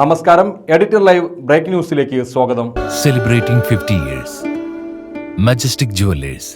നമസ്കാരം. Editor live break ന്യൂസിലേക്ക് സ്വാഗതം. Celebrating fifty years majestic jewellers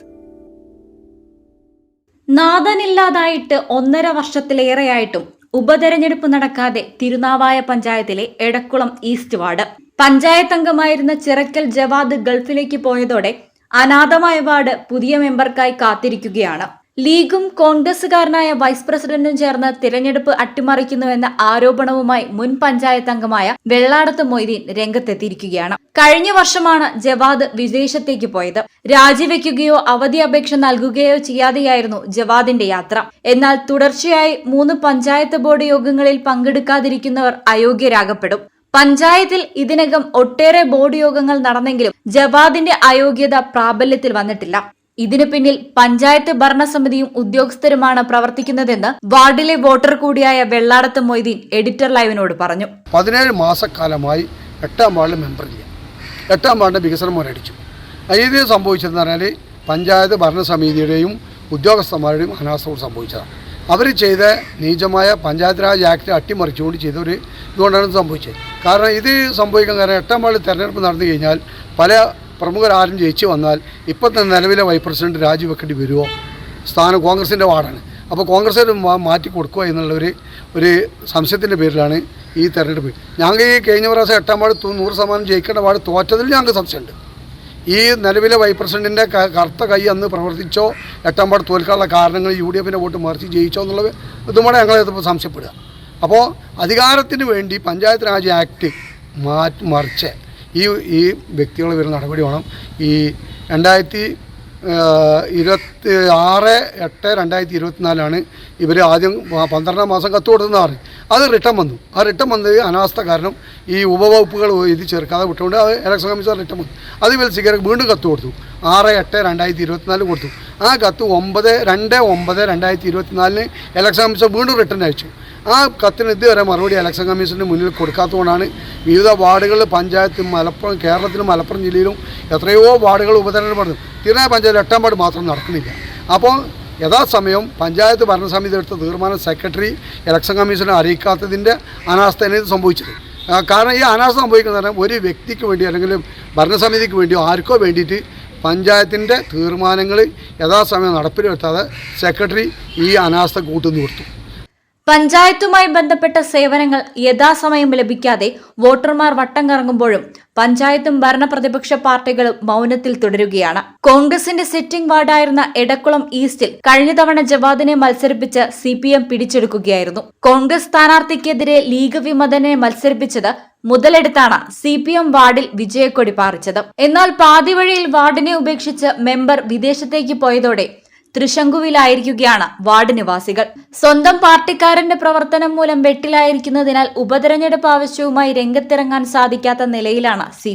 നാഥനില്ലാതായിട്ട് ഒന്നര വർഷത്തിലേറെയായിട്ടും ഉപതെരഞ്ഞെടുപ്പ് നടക്കാതെ തിരുനാവായ പഞ്ചായത്തിലെ എടക്കുളം ഈസ്റ്റ് വാർഡ്. പഞ്ചായത്ത് അംഗമായിരുന്ന ചിറക്കൽ ജവാദ് ഗൾഫിലേക്ക് പോയതോടെ അനാഥമായ വാർഡ് പുതിയ മെമ്പർക്കായി കാത്തിരിക്കുകയാണ്. ലീഗും കോൺഗ്രസുകാരനായ വൈസ് പ്രസിഡന്റും ചേർന്ന് തിരഞ്ഞെടുപ്പ് അട്ടിമറിക്കുന്നുവെന്ന ആരോപണവുമായി മുൻ പഞ്ചായത്ത് അംഗമായ വെള്ളാടത്ത് മൊയ്തീൻ രംഗത്തെത്തിയിരിക്കുകയാണ്. കഴിഞ്ഞ വർഷമാണ് ജവാദ് വിദേശത്തേക്ക് പോയത്. രാജിവെക്കുകയോ അവധി അപേക്ഷ നൽകുകയോ ചെയ്യാതെയായിരുന്നു ജവാദിന്റെ യാത്ര. എന്നാൽ തുടർച്ചയായി മൂന്ന് പഞ്ചായത്ത് ബോർഡ് യോഗങ്ങളിൽ പങ്കെടുക്കാതിരിക്കുന്നവർ അയോഗ്യരാകപ്പെടും. പഞ്ചായത്തിൽ ഇതിനകം ഒട്ടേറെ ബോർഡ് യോഗങ്ങൾ നടന്നെങ്കിലും ജവാദിന്റെ അയോഗ്യത പ്രാബല്യത്തിൽ വന്നിട്ടില്ല. ഇതിനു പിന്നിൽ പഞ്ചായത്ത് ഭരണസമിതിയും ഉദ്യോഗസ്ഥരുമാണ് പ്രവർത്തിക്കുന്നതെന്ന് വാർഡിലെ വോട്ടർ കൂടിയായ വെള്ളാടത്ത് മൊയ്തീൻ എഡിറ്റർ ലൈവിനോട് പറഞ്ഞു. പതിനേഴ് മാസക്കാലമായി എട്ടാം വാർഡ് മെമ്പറില്ല. എട്ടാം വാർഡിന്റെ വികസനം മുരടിച്ചു ഇത് സംഭവിച്ചതെന്ന് പറഞ്ഞാൽ പഞ്ചായത്ത് ഭരണസമിതിയുടെയും ഉദ്യോഗസ്ഥന്മാരുടെയും അനാസ്ഥ സംഭവിച്ചതാണ്. അവർ ചെയ്ത നീചമായ പഞ്ചായത്ത് രാജ് ആക്ട് അട്ടിമറിച്ചുകൊണ്ട് ചെയ്ത ഒരു ഇതുകൊണ്ടാണ് ഇത് സംഭവിച്ചത്. കാരണം ഇത് സംഭവിക്കാൻ കാരണം എട്ടാം വാർഡിൽ തെരഞ്ഞെടുപ്പ് നടന്നു കഴിഞ്ഞാൽ പല പ്രമുഖരാരും ജയിച്ചു വന്നാൽ ഇപ്പോഴത്തെ നിലവിലെ വൈസ് പ്രസിഡന്റ് രാജിവെക്കേണ്ടി വരുമോ സ്ഥാനം കോൺഗ്രസിന്റെ വാർഡാണ്. അപ്പോൾ കോൺഗ്രസ് മാറ്റി കൊടുക്കുക എന്നുള്ള ഒരു ഒരു സംശയത്തിന്റെ പേരിലാണ് ഈ തെരഞ്ഞെടുപ്പ്. ഞങ്ങൾ ഈ കഴിഞ്ഞ പ്രാവശ്യം എട്ടാം വാർഡ് നൂറ് ശതമാനം ജയിക്കേണ്ട വാർഡ് തോറ്റതിൽ ഞങ്ങൾക്ക് സംശയമുണ്ട്. ഈ നിലവിലെ വൈസ് പ്രസിഡന്റിന്റെ കറുത്ത കൈ അന്ന് പ്രവർത്തിച്ചോ എട്ടാം വാർഡ് തോൽക്കാനുള്ള കാരണങ്ങൾ യു ഡി എഫിന്റെ വോട്ട് മറിച്ച് ജയിച്ചോ എന്നുള്ളത് ഇതുമാണ് ഞങ്ങൾ സംശയപ്പെടുക. അപ്പോൾ അധികാരത്തിന് വേണ്ടി പഞ്ചായത്ത് രാജ് ആക്ട് മാറ്റി മറിച്ച് ഈ ഈ വ്യക്തികൾ വരുന്ന നടപടി വേണം. ഈ രണ്ടായിരത്തി ഇരുപത്തി ആറ് എട്ട് രണ്ടായിരത്തി ഇരുപത്തിനാലാണ് ഇവർ ആദ്യം പന്ത്രണ്ടാം മാസം കത്ത് പറഞ്ഞു. അത് റിട്ടേൺ വന്നു. ആ റിട്ടേൺ വന്നത് അനാസ്ഥ കാരണം ഈ ഉപവകുപ്പുകൾ ഇത് ചേർക്കാതെ വിട്ടുകൊണ്ട് അത് ഇലക്ഷൻ കമ്മീഷൻ റിട്ടേൺ വന്നു. അത് ഇവർ സ്വീകരിക്കും വീണ്ടും കത്ത് കൊടുത്തു. ആറ് എട്ട് രണ്ടായിരത്തി ഇരുപത്തിനാല് കൊടുത്തു. ആ കത്ത് ഒമ്പത് രണ്ട് ഒമ്പത് രണ്ടായിരത്തി ഇരുപത്തിനാലിന് ഇലക്ഷൻ കമ്മീഷൻ വീണ്ടും റിട്ടേൺ അയച്ചു. ആ കത്തിന് ഇതുവരെ മറുപടി ഇലക്ഷൻ കമ്മീഷന് മുന്നിൽ കൊടുക്കാത്തതുകൊണ്ടാണ് വിവിധ വാർഡുകളിൽ പഞ്ചായത്ത് മലപ്പുറം കേരളത്തിലും മലപ്പുറം ജില്ലയിലും എത്രയോ വാർഡുകൾ ഉപതെരഞ്ഞെടുപ്പ് നടന്നു. തിരുനായ പഞ്ചായത്ത് എട്ടാം വാർഡ് മാത്രം നടക്കുന്നില്ല. അപ്പോൾ യഥാസമയം പഞ്ചായത്ത് ഭരണസമിതി എടുത്ത തീരുമാനം സെക്രട്ടറി ഇലക്ഷൻ കമ്മീഷനെ അറിയിക്കാത്തതിന്റെ അനാസ്ഥയാണ് ഇത് സംഭവിച്ചത്. കാരണം ഈ അനാസ്ഥ സംഭവിക്കുന്നത് ഒരു വ്യക്തിക്ക് വേണ്ടി അല്ലെങ്കിൽ ഭരണസമിതിക്ക് വേണ്ടിയോ ആർക്കോ വേണ്ടിയിട്ട് പഞ്ചായത്തിന്റെ തീരുമാനങ്ങൾ യഥാസമയം നടപ്പിൽ വരുത്താതെ സെക്രട്ടറി ഈ അനാസ്ഥ കൂട്ടുന്നു കൊടുത്തു. പഞ്ചായത്തുമായി ബന്ധപ്പെട്ട സേവനങ്ങൾ യഥാസമയം ലഭിക്കാതെ വോട്ടർമാർ വട്ടം കറങ്ങുമ്പോഴും പഞ്ചായത്തും ഭരണപ്രതിപക്ഷ പാർട്ടികളും മൗനത്തിൽ തുടരുകയാണ്. കോൺഗ്രസിന്റെ സിറ്റിംഗ് വാർഡായിരുന്ന എടക്കുളം ഈസ്റ്റിൽ കഴിഞ്ഞ തവണ ജവാദിനെ മത്സരിപ്പിച്ച് സി പിടിച്ചെടുക്കുകയായിരുന്നു. കോൺഗ്രസ് സ്ഥാനാർത്ഥിക്കെതിരെ ലീഗ് വിമതനെ മത്സരിപ്പിച്ചത് മുതലെടുത്താണ് സി പി എം വാർഡിൽ വിജയക്കൊടി പാറിച്ചത്. എന്നാൽ പാതിവഴിയിൽ വാർഡിനെ ഉപേക്ഷിച്ച് മെമ്പർ വിദേശത്തേക്ക് പോയതോടെ തൃശങ്കുവിലായിരിക്കുകയാണ് വാർഡ് നിവാസികൾ. സ്വന്തം പാർട്ടിക്കാരന്റെ പ്രവർത്തനം മൂലം വെട്ടിലായിരിക്കുന്നതിനാൽ ഉപതെരഞ്ഞെടുപ്പ് ആവശ്യവുമായി രംഗത്തിറങ്ങാൻ സാധിക്കാത്ത നിലയിലാണ് സി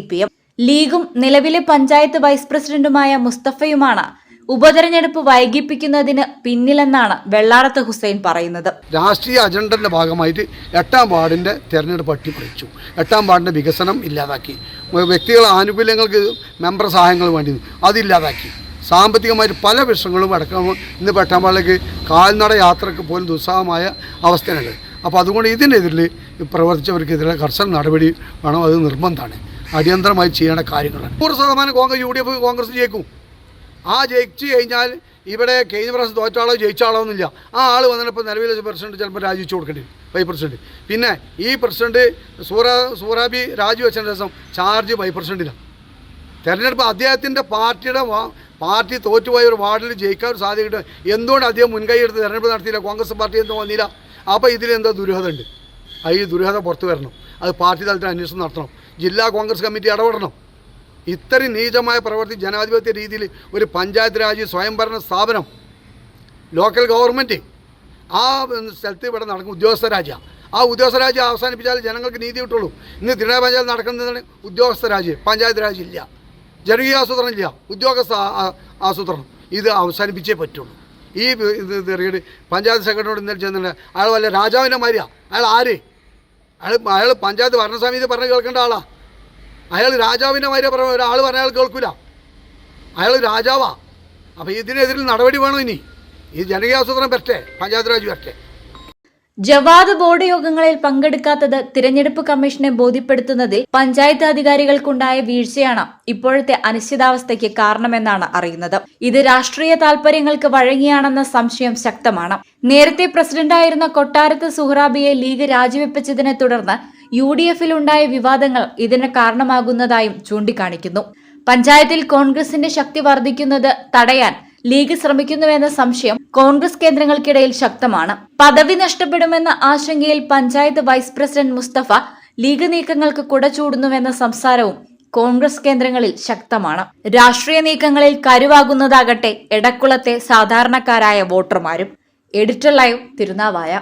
ലീഗും നിലവിലെ പഞ്ചായത്ത് വൈസ് പ്രസിഡന്റുമായ മുസ്തഫയുമാണ് ഉപതെരഞ്ഞെടുപ്പ് വൈകിപ്പിക്കുന്നതിന് പിന്നിലെന്നാണ് വെള്ളാടത്ത് ഹുസൈൻ പറയുന്നത്. രാഷ്ട്രീയ അജണ്ടന്റെ ഭാഗമായിട്ട് എട്ടാം വാർഡിന്റെ തെരഞ്ഞെടുപ്പ് അട്ടിപ്പറിച്ചു എട്ടാം വാർഡിന്റെ വികസനം ഇല്ലാതാക്കി. വ്യക്തികൾ ആനുകൂല്യങ്ങൾക്ക് മെമ്പർ സഹായങ്ങൾ വേണ്ടി അതില്ലാതാക്കി സാമ്പത്തികമായിട്ട് പല വിഷയങ്ങളും അടക്കം ഇന്ന് എട്ടാം വാർഡിലേക്ക് കാൽനട യാത്രയ്ക്ക് പോലും ദുസ്സഹമായ അവസ്ഥയാണ്. അപ്പോൾ അതുകൊണ്ട് ഇതിനെതിരിൽ പ്രവർത്തിച്ചവർക്കെതിരെ കർശന നടപടി വേണം. അത് നിർബന്ധമാണ്. അടിയന്തരമായി ചെയ്യേണ്ട കാര്യങ്ങളാണ്. നൂറ് ശതമാനം Congress U D F Congress ജയിക്കും. ആ ജയിച്ചു കഴിഞ്ഞാൽ ഇവിടെ കഴിഞ്ഞ പ്രാവശ്യം തോറ്റാളോ ജയിച്ചാളോ എന്നില്ല. ആ ആൾ വന്നപ്പോൾ നിലവിലെ പ്രസിഡന്റ് ചിലപ്പോൾ രാജിവെച്ച് കൊടുക്കേണ്ടി വൈസ് പ്രസിഡന്റ്. പിന്നെ ഈ പ്രസിഡന്റ് സൂറ സൂറാബി രാജിവെച്ചതിന് ശേഷം ചാർജ് വൈസ് പ്രസിഡന്റിനാണ് തെരഞ്ഞെടുപ്പ് അദ്ദേഹത്തിന്റെ പാർട്ടിയുടെ പാർട്ടി തോറ്റുപോയ ഒരു വാർഡിൽ ജയിക്കാൻ ഒരു സാധ്യത കിട്ടും. എന്തുകൊണ്ട് അദ്ദേഹം മുൻകൈ എടുത്ത് തെരഞ്ഞെടുപ്പ് നടത്തിയില്ല? കോൺഗ്രസ് പാർട്ടി എന്തോ വന്നില്ല. അപ്പോൾ ഇതിലെന്തോ ദുരൂഹത ഉണ്ട്. ആ ഈ ദുരൂഹത പുറത്തു വരണം. അത് പാർട്ടി തലത്തിൽ അന്വേഷണം നടത്തണം. ജില്ലാ കോൺഗ്രസ് കമ്മിറ്റി ഇടപെടണം. ഇത്രയും നീചമായ പ്രവർത്തി ജനാധിപത്യ രീതിയിൽ ഒരു പഞ്ചായത്ത് രാജ് സ്വയംഭരണ സ്ഥാപനം ലോക്കൽ ഗവൺമെന്റ് ആ സ്ഥലത്ത് ഇവിടെ നടക്കും ഉദ്യോഗസ്ഥ രാജ്യം. ആ ഉദ്യോഗസ്ഥ രാജ്യം അവസാനിപ്പിച്ചാൽ ജനങ്ങൾക്ക് നീതി കിട്ടുള്ളൂ. ഇന്ന് തിരുനായ പഞ്ചായത്ത് നടക്കുന്നതാണ് ഉദ്യോഗസ്ഥ രാജ്യം പഞ്ചായത്ത് രാജ് ഇല്ല. ജനകീയ ആസൂത്രണം ഇല്ല. ഉദ്യോഗസ്ഥ ആസൂത്രണം. ഇത് അവസാനിപ്പിച്ചേ പറ്റുള്ളൂ. ഈ ഇത് പഞ്ചായത്ത് സെക്രട്ടറിയോട് ഇന്നലെ ചെന്നിട്ട് അയാൾ വല്ല രാജാവിന്റെ മാതിരിയാണ് അയാൾ ആര്? അയാൾ അയാൾ പഞ്ചായത്ത് ഭരണസമിതി പറഞ്ഞ് കേൾക്കേണ്ട ആളാ. അയാൾ രാജാവിന്റെ മാതിരി പറഞ്ഞ ഒരാൾ പറഞ്ഞ അയാൾ കേൾക്കില്ല അയാൾ രാജാവാ. അപ്പോൾ ഇതിനെതിരിൽ നടപടി വേണം ഇനി? ഈ ജനകീയ ആസൂത്രണം പറ്റേ പഞ്ചായത്ത് രാജ് പറ്റേ ജവാദ് ബോർഡ് യോഗങ്ങളിൽ പങ്കെടുക്കാത്തത് തിരഞ്ഞെടുപ്പ് കമ്മീഷനെ ബോധ്യപ്പെടുത്തുന്നതിൽ പഞ്ചായത്ത് അധികാരികൾക്കുണ്ടായ വീഴ്ചയാണ് ഇപ്പോഴത്തെ അനിശ്ചിതാവസ്ഥയ്ക്ക് കാരണമെന്നാണ് അറിയുന്നത്. ഇത് രാഷ്ട്രീയ താൽപര്യങ്ങൾക്ക് വഴങ്ങിയാണെന്ന സംശയം ശക്തമാണ്. നേരത്തെ പ്രസിഡന്റായിരുന്ന കൊട്ടാരത്ത് സുഹ്റാബിയെ ലീഗ് രാജിവെപ്പിച്ചതിനെ തുടർന്ന് യു ഡി എഫിൽ ഉണ്ടായ വിവാദങ്ങൾ ഇതിന് കാരണമാകുന്നതായും ചൂണ്ടിക്കാണിക്കുന്നു. പഞ്ചായത്തിൽ കോൺഗ്രസിന്റെ ശക്തി വർദ്ധിക്കുന്നത് തടയാൻ ലീഗ് ശ്രമിക്കുന്നുവെന്ന സംശയം കോൺഗ്രസ് കേന്ദ്രങ്ങൾക്കിടയിൽ ശക്തമാണ്. പദവി നഷ്ടപ്പെടുമെന്ന ആശങ്കയിൽ panchayat vice president Mustafa league നീക്കങ്ങൾക്ക് കുട ചൂടുന്നുവെന്ന സംസാരവും കോൺഗ്രസ് കേന്ദ്രങ്ങളിൽ ശക്തമാണ്. രാഷ്ട്രീയ നീക്കങ്ങളിൽ കരുവാകുന്നതാകട്ടെ എടക്കുളത്തെ സാധാരണക്കാരായ വോട്ടർമാരും. Editor live Tirunavaya.